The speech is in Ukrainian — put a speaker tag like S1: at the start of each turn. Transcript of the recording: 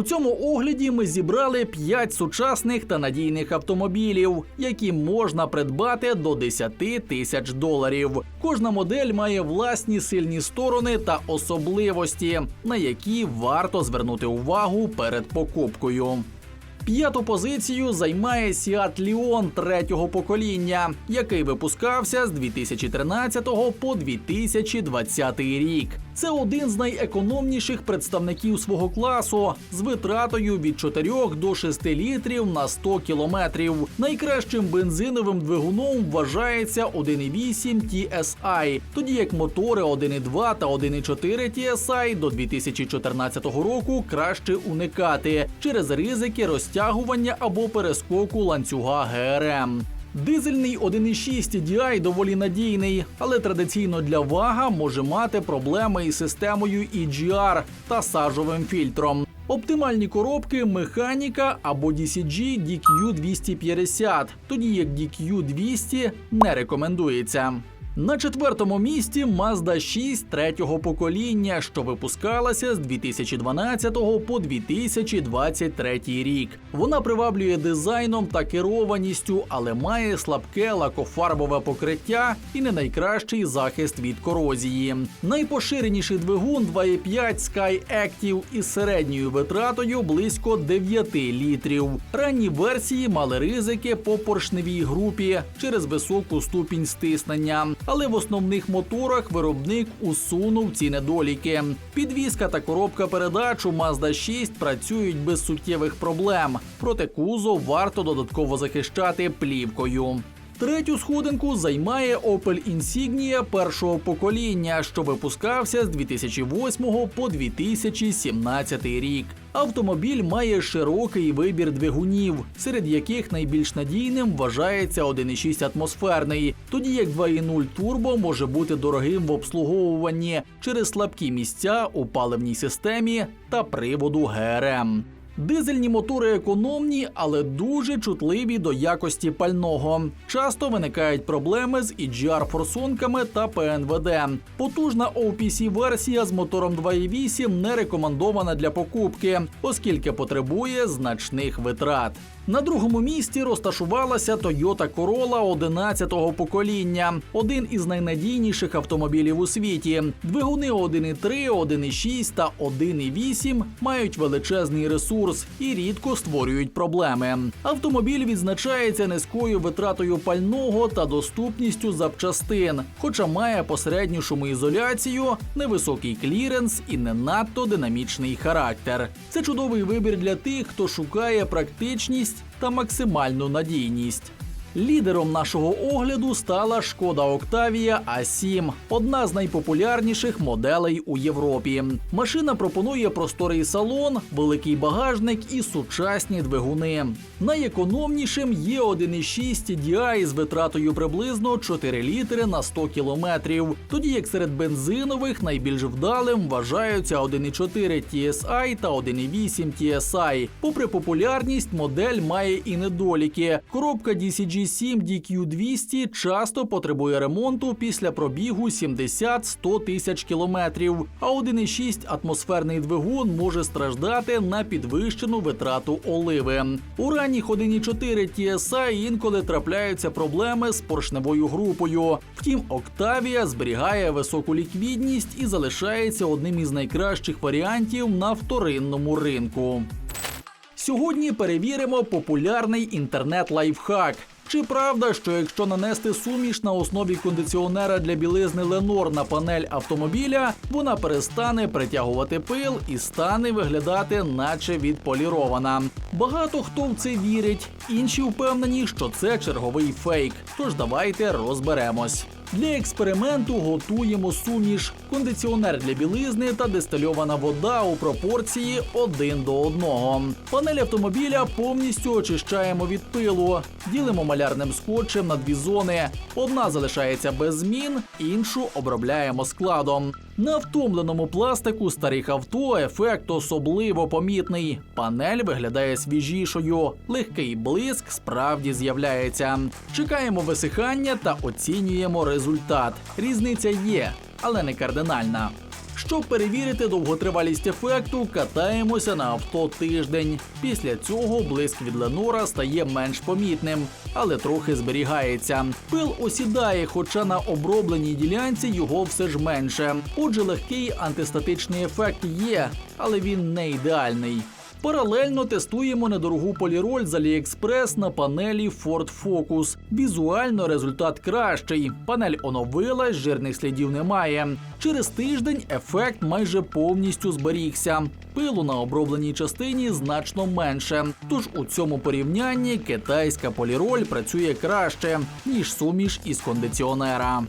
S1: У цьому огляді ми зібрали 5 сучасних та надійних автомобілів, які можна придбати до 10 тисяч доларів. Кожна модель має власні сильні сторони та особливості, на які варто звернути увагу перед покупкою. П'яту позицію займає Seat Leon третього покоління, який випускався з 2013 по 2020 рік. Це один з найекономніших представників свого класу з витратою від 4 до 6 літрів на 100 кілометрів. Найкращим бензиновим двигуном вважається 1.8 TSI, тоді як мотори 1.2 та 1.4 TSI до 2014 року краще уникати через ризики розтягування або перескоку ланцюга ГРМ. Дизельний 1.6 DI доволі надійний, але традиційно для вага може мати проблеми із системою EGR та сажовим фільтром. Оптимальні коробки механіка або DCG DQ 250, тоді як DQ 200 не рекомендується. На четвертому місці Mazda 6 третього покоління, що випускалася з 2012 по 2023 рік. Вона приваблює дизайном та керованістю, але має слабке лакофарбове покриття і не найкращий захист від корозії. Найпоширеніший двигун 2.5 Sky Active із середньою витратою близько 9 літрів. Ранні версії мали ризики по поршневій групі через високу ступінь стиснення але в основних моторах виробник усунув ці недоліки. Підвізка та коробка передач у Mazda 6 працюють без суттєвих проблем, проте кузов варто додатково захищати плівкою. Третю сходинку займає Opel Insignia першого покоління, що випускався з 2008 по 2017 рік. Автомобіль має широкий вибір двигунів, серед яких найбільш надійним вважається 1,6 атмосферний, тоді як 2,0 турбо може бути дорогим в обслуговуванні через слабкі місця у паливній системі та приводу ГРМ. Дизельні мотори економні, але дуже чутливі до якості пального. Часто виникають проблеми з EGR форсунками та ПНВД. Потужна opc версія з мотором 2.8 не рекомендована для покупки, оскільки потребує значних витрат. На другому місці розташувалася Toyota Corolla 11-го покоління, один із найнадійніших автомобілів у світі. Двигуни 1.3, 1.6 та 1.8 мають величезний ресурс і рідко створюють проблеми. Автомобіль відзначається низькою витратою пального та доступністю запчастин, хоча має посередню шумоізоляцію, невисокий кліренс і не надто динамічний характер. Це чудовий вибір для тих, хто шукає практичність та максимальну надійність. Лідером нашого огляду стала шкода Октавія А7, одна з найпопулярніших моделей у Європі. Машина пропонує просторий салон, великий багажник і сучасні двигуни. Найекономнішим є 1,6 DI з витратою приблизно 4 літри на 100 кілометрів. Тоді як серед бензинових найбільш вдалим вважаються 1,4 TSI та 1,8 TSI. Попри популярність, модель має і недоліки. Коробка DCG G7 DQ200 часто потребує ремонту після пробігу 70-100 тисяч кілометрів, а 1,6 атмосферний двигун може страждати на підвищену витрату оливи. У ранніх 1,4 TSI інколи трапляються проблеми з поршневою групою. Втім, Octavia зберігає високу ліквідність і залишається одним із найкращих варіантів на вторинному ринку. Сьогодні перевіримо популярний інтернет-лайфхак. Чи правда, що якщо нанести суміш на основі кондиціонера для білизни Ленор на панель автомобіля, вона перестане притягувати пил і стане виглядати, наче відполірована? Багато хто в це вірить, інші впевнені, що це черговий фейк. Тож давайте розберемось. Для експерименту готуємо суміш, кондиціонер для білизни та дистильована вода у пропорції 1 до 1. Панель автомобіля повністю очищаємо від пилу, ділимо малярним скотчем на дві зони. Одна залишається без змін, іншу обробляємо складом. На втомленому пластику старих авто ефект особливо помітний. Панель виглядає свіжішою, легкий блиск справді з'являється. Чекаємо висихання та оцінюємо результат. Різниця є, але не кардинальна. Щоб перевірити довготривалість ефекту, катаємося на авто тиждень. Після цього блиск від Ленора стає менш помітним, але трохи зберігається. Пил осідає, хоча на обробленій ділянці його все ж менше. Отже, легкий антистатичний ефект є, але він не ідеальний. Паралельно тестуємо недорогу поліроль з AliExpress на панелі Ford Focus. Візуально результат кращий. Панель оновилась, жирних слідів немає. Через тиждень ефект майже повністю зберігся. Пилу на обробленій частині значно менше. Тож у цьому порівнянні китайська поліроль працює краще ніж суміш із кондиціонера.